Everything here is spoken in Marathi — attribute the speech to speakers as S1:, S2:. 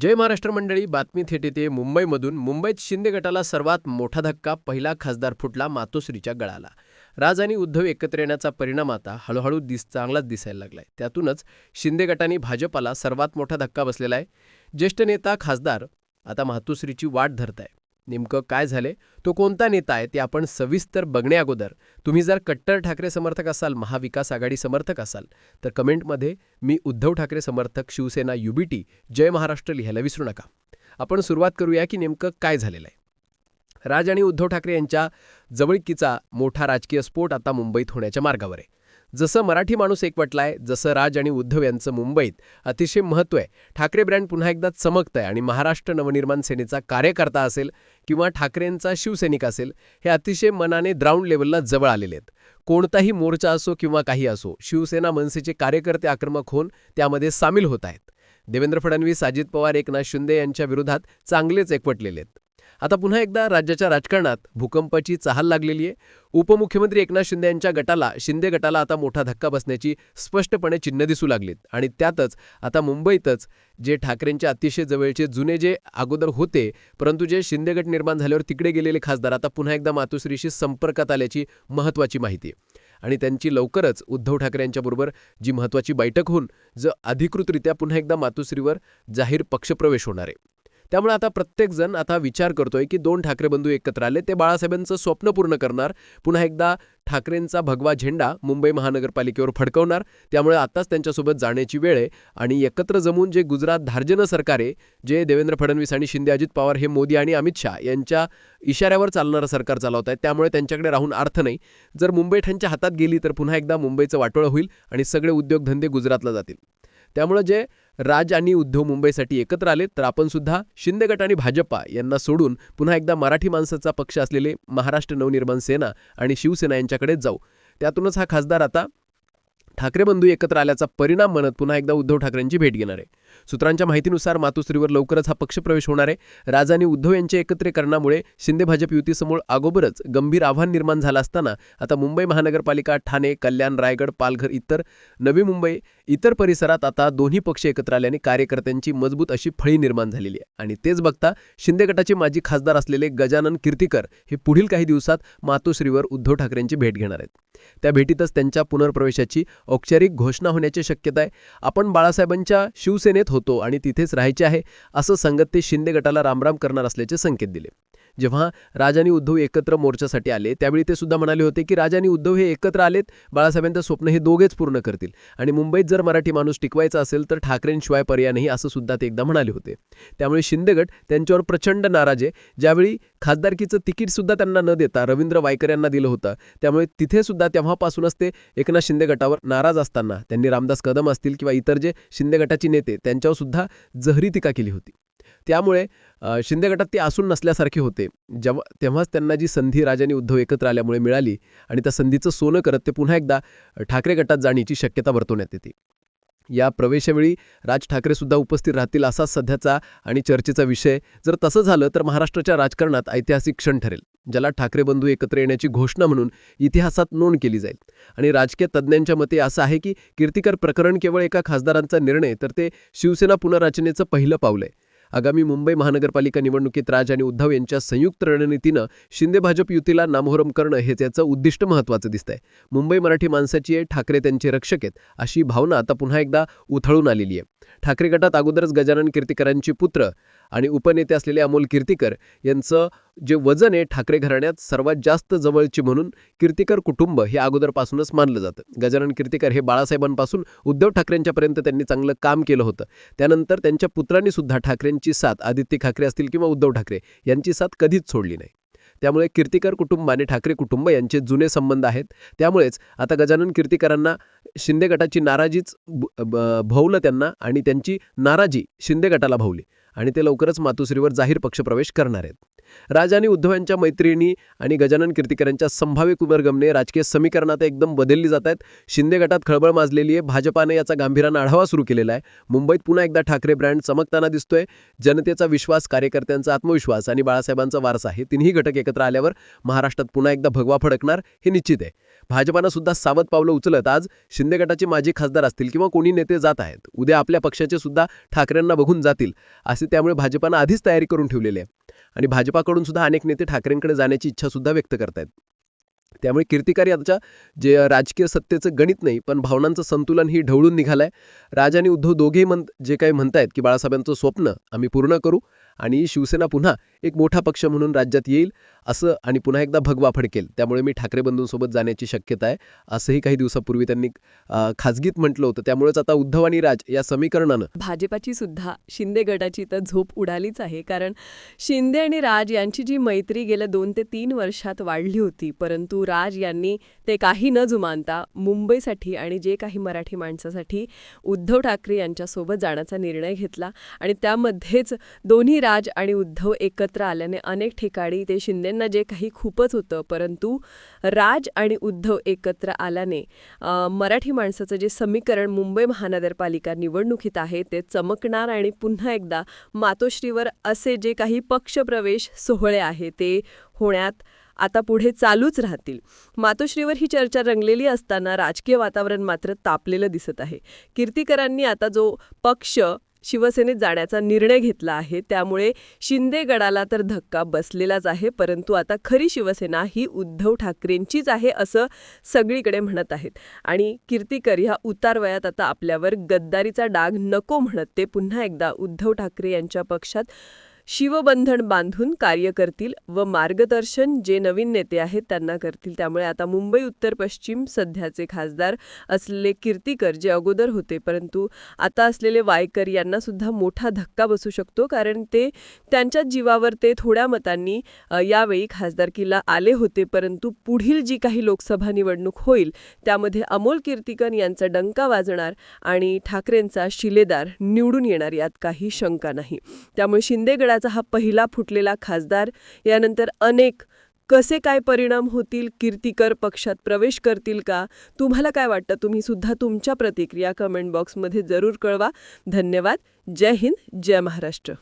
S1: जय महाराष्ट्र मंडळी बातमी थेट येते मुंबईमधून. मुंबईत शिंदे गटाला सर्वात मोठा धक्का पहिला खासदार फुटला मातोश्रीच्या गळाला. राज आणि उद्धव एकत्र येण्याचा परिणाम आता हळूहळू दिस चांगलाच दिसायला लागलाय. त्यातूनच शिंदे गटाने भाजपाला सर्वात मोठा धक्का बसलेला आहे. ज्येष्ठ नेता खासदार आता मातोश्रीची वाट धरत आहे नेमकं काय झाले तो कोणता नेता आहे? ते आपण सविस्तर बघण्याअगोदर तुम्ही जर कट्टर ठाकरे समर्थक असाल महाविकास आघाडी समर्थक असाल तर कमेंटमध्ये मी उद्धव ठाकरे समर्थक शिवसेना युबीटी जय महाराष्ट्र लिहायला विसरू नका. आपण सुरुवात करूया की नेमकं काय झालेलं आहे. राज आणि उद्धव ठाकरे यांच्या जवळकीचा मोठा राजकीय स्फोट आता मुंबईत होण्याच्या मार्गावर आहे. जसं मराठी माणूस एकवटलाय जसं राज आणि उद्धव यांचं मुंबईत अतिशय महत्त्व आहे. ठाकरे ब्रँड पुन्हा एकदा चमकतंय आणि महाराष्ट्र नवनिर्माण सेनेचा कार्यकर्ता असेल किंवा ठाकरेंचा शिवसैनिक असेल हे अतिशय मनाने ग्राउंड लेवलला जवळ आलेले आहेत. कोणताही मोर्चा असो किंवा काही असो शिवसेना मनसेचे कार्यकर्ते आक्रमक होऊन त्यामध्ये सामील होत आहेत. देवेंद्र फडणवीस अजित पवार एकनाथ शिंदे यांच्या विरोधात चांगलेच एकवटलेले आहेत. आता पुन्हा एकदा राज्याच्या राजकारणात भूकंपाची चाहल लागलेली आहे. उपमुख्यमंत्री एकनाथ शिंदे यांच्या गटाला शिंदे गटाला आता मोठा धक्का बसण्याची स्पष्टपणे चिन्ह दिसू लागलीत. आणि त्यातच आता मुंबईतच जे ठाकरेंच्या अतिशय जवळचे जुने जे अगोदर होते परंतु जे शिंदे गट निर्माण झाल्यावर तिकडे गेलेले खासदार आता पुन्हा एकदा मातोश्रीशी संपर्कात आल्याची महत्त्वाची माहिती आहे. आणि त्यांची लवकरच उद्धव ठाकरे यांच्याबरोबर जी महत्त्वाची बैठक होऊन ज अधिकृतरित्या पुन्हा एकदा मातोश्रीवर जाहीर पक्षप्रवेश होणार आहे. त्यामुळे आता प्रत्येकजण आता विचार करतोय की दोन ठाकरे बंधू एकत्र आले ते बाळासाहेबांचं स्वप्न पूर्ण करणार. पुन्हा एकदा ठाकरेंचा भगवा झेंडा मुंबई महानगरपालिकेवर फडकवणार. त्यामुळे आताच त्यांच्यासोबत जाण्याची वेळ आहे आणि एकत्र जमून जे गुजरात धार्जन सरकार आहे जे देवेंद्र फडणवीस आणि शिंदे अजित पवार हे मोदी आणि अमित शहा यांच्या इशाऱ्यावर चालणारं सरकार चालवत आहे त्यामुळे त्यांच्याकडे राहून अर्थ नाही. जर मुंबई ठ्यांच्या हातात गेली तर पुन्हा एकदा मुंबईचं वाटोळं होईल आणि सगळे उद्योगधंदे गुजरातला जातील. त्यामुळे जे राज आणि उद्धव मुंबईसाठी एकत्र आले तर आपण सुद्धा शिंदे गट आणि भाजपा यांना सोडून पुन्हा एकदा मराठी माणसाचा पक्ष असलेले महाराष्ट्र नवनिर्माण सेना आणि शिवसेना यांच्याकडेच जाऊ. त्यातूनच हा खासदार आता ठाकरे बंधू एकत्र आल्याचा परिणाम म्हणत पुन्हा एकदा उद्धव ठाकरेंची भेट घेणार आहे. सूत्रांच्या माहितीनुसार मातोश्रीवर लवकरच हा पक्षप्रवेश होणार आहे. राजा आणि उद्धव यांच्या एकत्रीकरणामुळे शिंदे भाजप युतीसमोर अगोदरच गंभीर आव्हान निर्माण झालं असताना आता मुंबई महानगरपालिका ठाणे कल्याण रायगड पालघर इतर नवी मुंबई इतर परिसरात आता दोन्ही पक्ष एकत्र आल्याने कार्यकर्त्यांची मजबूत अशी फळी निर्माण झालेली आहे. आणि तेच बघता शिंदे गटाचे माजी खासदार असलेले गजानन कीर्तीकर हे पुढील काही दिवसात मातोश्रीवर उद्धव ठाकरेंची भेट घेणार आहेत. त्या भेटीतच त्यांच्या पुनर्प्रवेशाची औपचारिक घोषणा होण्याची शक्यता आहे. आपण बाळासाहेबांच्या शिवसेनेत होतो आणि तिथेच राहायचे आहे असं सांगत ते शिंदे गटाला रामराम करणार असल्याचे संकेत दिले. जेव्हा राजाने उद्धव एकत्र मोर्चासाठी आले त्यावेळी ते सुद्धा म्हणाले होते की राजाने उद्धव हे एकत्र आलेत बाळासाहेबांचं स्वप्न हे दोघेच पूर्ण करतील. आणि मुंबईत जर मराठी माणूस टिकवायचा असेल तर ठाकरेंशिवाय पर्याय नाही असं सुद्धा ते एकदा म्हणाले होते. त्यामुळे शिंदेगट त्यांच्यावर प्रचंड नाराज आहे. ज्यावेळी खासदारकीचं तिकीट सुद्धा त्यांना न देता रवींद्र वायकर यांना दिलं होतं त्यामुळे तिथे सुद्धा तेव्हापासूनच ते एकनाथ शिंदे गटावर नाराज असताना त्यांनी रामदास कदम असतील किंवा इतर जे शिंदे गटाचे नेते त्यांच्यावर सुद्धा जहरी टीका केली होती. त्यामुळे शिंदे गटात ते असून नसल्यासारखे होते. जेव्हा तेव्हाच त्यांना जी संधी राजाने उद्धव एकत्र आल्यामुळे मिळाली आणि त्या संधीचं सोनं करत ते पुन्हा एकदा ठाकरे गटात जाण्याची शक्यता वर्तवण्यात येते. या प्रवेशावेळी राज ठाकरे सुद्धा उपस्थित राहतील असा सध्याचा आणि चर्चेचा विषय. जर तसं झालं तर महाराष्ट्राच्या राजकारणात ऐतिहासिक क्षण ठरेल ज्याला ठाकरे बंधू एकत्र येण्याची घोषणा म्हणून इतिहासात नोंद केली जाईल. आणि राजकीय तज्ज्ञांच्या मते असं आहे की कीर्तिकर प्रकरण केवळ एका खासदारांचा निर्णय तर ते शिवसेना पुनर्रचनेचं पहिलं पाऊल आहे. आगामी मुंबई महानगरपालिका निवडणुकीत राज आणि उद्धव यांच्या संयुक्त रणनीतीनं शिंदे भाजप युतीला नामोहरम करणं हे त्याचं उद्दिष्ट महत्त्वाचं दिसतंय. मुंबई मराठी माणसाची आहे ठाकरे त्यांचे रक्षक आहेत अशी भावना आता पुन्हा एकदा उथळून आलेली आहे. ठाकरे गटात अगोदरच गजानन कीर्तिकरांची पुत्र आणि उपनेते असलेले अमोल कीर्तिकर यांचं जे वजन आहे ठाकरे घराण्यात सर्वात जास्त जवळची म्हणून कीर्तिकर कुटुंब हे अगोदरपासूनच मानलं जातं. गजानन कीर्तिकर हे बाळासाहेबांपासून उद्धव ठाकरेंच्यापर्यंत त्यांनी चांगलं काम केलं होतं. त्यानंतर त्यांच्या पुत्रांनी सुद्धा ठाकरेंची साथ आदित्य ठाकरे असतील किंवा उद्धव ठाकरे यांची साथ कधीच सोडली नाही. त्यामुळे कीर्तिकर कुटुंब आणि ठाकरे कुटुंब यांचे जुने संबंध आहेत. त्यामुळेच आता गजानन कीर्तिकरांना शिंदे गटाची नाराजीच भवलं त्यांना आणि त्यांची नाराजी शिंदे गटाला भावली. आणि ते लवकरच मातोश्रीवर जाहीर पक्षप्रवेश करणार आहेत. राज आणि उद्धव यांच्या मैत्रिणी आणि गजानन कीर्तिकरांच्या संभाव्य कुमरगमने राजकीय समीकरणात एकदम बदलली जात आहेत. शिंदे गटात खळबळ माजलेली आहे. भाजपाने याचा गांभीर्यानं आढावा सुरू केलेला आहे. मुंबईत पुन्हा एकदा ठाकरे ब्रँड चमकताना दिसतोय. जनतेचा विश्वास कार्यकर्त्यांचा आत्मविश्वास आणि बाळासाहेबांचा वारसा हे तिन्ही घटक एकत्र आल्यावर महाराष्ट्रात पुन्हा एकदा भगवा फडकणार हे निश्चित आहे. भाजपानं सुद्धा सावध पावलं उचलत आज शिंदे गटाचे माजी खासदार असतील किंवा कोणी नेते जात आहेत. उद्या आपल्या पक्षाचे सुद्धा ठाकरेंना बघून जातील. असे त्यामुळे भाजपानं आधीच तयारी करून ठेवलेली आहे. आणि भाजपाकडून सुद्धा अनेक नेते ठाकरेंकडे जाण्याची इच्छासुद्धा व्यक्त करतायत. त्यामुळे कीर्तिकारी याच्या जे राजकीय सत्तेचं गणित नाही पण भावनांचं संतुलन ही ढवळून निघालंय. राज आणि उद्धव दोघेही म्हण जे काही म्हणतायत की बाळासाहेबांचं स्वप्न आम्ही पूर्ण करू आणि शिवसेना पुन्हा एक मोठा पक्ष म्हणून राज्यात येईल. असं आणि पुन्हा एकदा भगवा फडकेल त्यामुळे मी ठाकरे बंधूंसोबत जाण्याची शक्यता आहे. असंही काही दिवसापूर्वी त्यांनी खाजगीत म्हटलं होतं. त्यामुळेच आता उद्धव आणि राज या समीकरणानं
S2: भाजपाची सुद्धा शिंदे गटाची तर झोप उडालीच आहे. कारण शिंदे आणि राज यांची जी मैत्री गेल्या दोन ते तीन वर्षात वाढली होती. परंतु राज यांनी ते काही न जुमानता मुंबईसाठी आणि जे काही मराठी माणसासाठी उद्धव ठाकरे यांच्यासोबत जाण्याचा निर्णय घेतला. आणि त्यामध्येच दोन्ही राज आणि उद्धव एकत्र आल्याने अनेक ठिकाणी ते शिंदे शिंदेंना जे काही खूपच होतं परंतु राज आणि उद्धव एकत्र आल्याने मराठी माणसाचं जे समीकरण मुंबई महानगरपालिका निवडणुकीत आहे ते चमकणार आणि पुन्हा एकदा मातोश्रीवर असे जे काही पक्षप्रवेश सोहळे आहे ते होण्यात आता पुढे चालूच राहतील. मातोश्रीवर ही चर्चा रंगलेली असताना राजकीय वातावरण मात्र तापलेलं दिसत आहे. कीर्तिकरांनी आता जो पक्ष शिवसेनेत जाण्याचा निर्णय घेतला आहे. त्यामुळे शिंदे गडाला तर धक्का बसलेलाच आहे परंतु आता खरी शिवसेना ही उद्धव ठाकरेंचीच आहे असं सगळीकडे म्हणत आहेत. आणि कीर्तिकर ह्या उतारवयात आता आपल्यावर गद्दारीचा डाग नको म्हणत ते पुन्हा एकदा उद्धव ठाकरे यांच्या पक्षात शिवबंधन बांधून कार्य करतील व मार्गदर्शन जे नवीन नेते आहेत त्यांना करतील. त्यामुळे आता मुंबई उत्तर पश्चिम सध्याचे खासदार असलेले कीर्तिकर जे अगोदर होते परंतु आता असलेले वायकर यांना सुद्धा मोठा धक्का बसू शकतो कारण ते त्यांच्याच जीवावर ते थोड्या मतांनी यावेळी खासदारकीला आले होते परंतु पुढील जी काही लोकसभा निवडणूक होईल त्यामध्ये अमोल कीर्तिकर यांचा डंका वाजणार आणि ठाकरेंचा शिलेदार निवडून येणार यात काही शंका नाही. त्यामुळे शिंदेगडा शिंदेगडाचा हा पहिला फुटलेला खासदार. यानंतर अनेक कसे काय परिणाम होतील कीर्तिकर पक्षात प्रवेश करतील का? तुम्हाला काय वाटतं? तुम्ही सुद्धा तुमच्या प्रतिक्रिया कमेंट बॉक्समध्ये जरूर कळवा. धन्यवाद. जय हिंद जय महाराष्ट्र.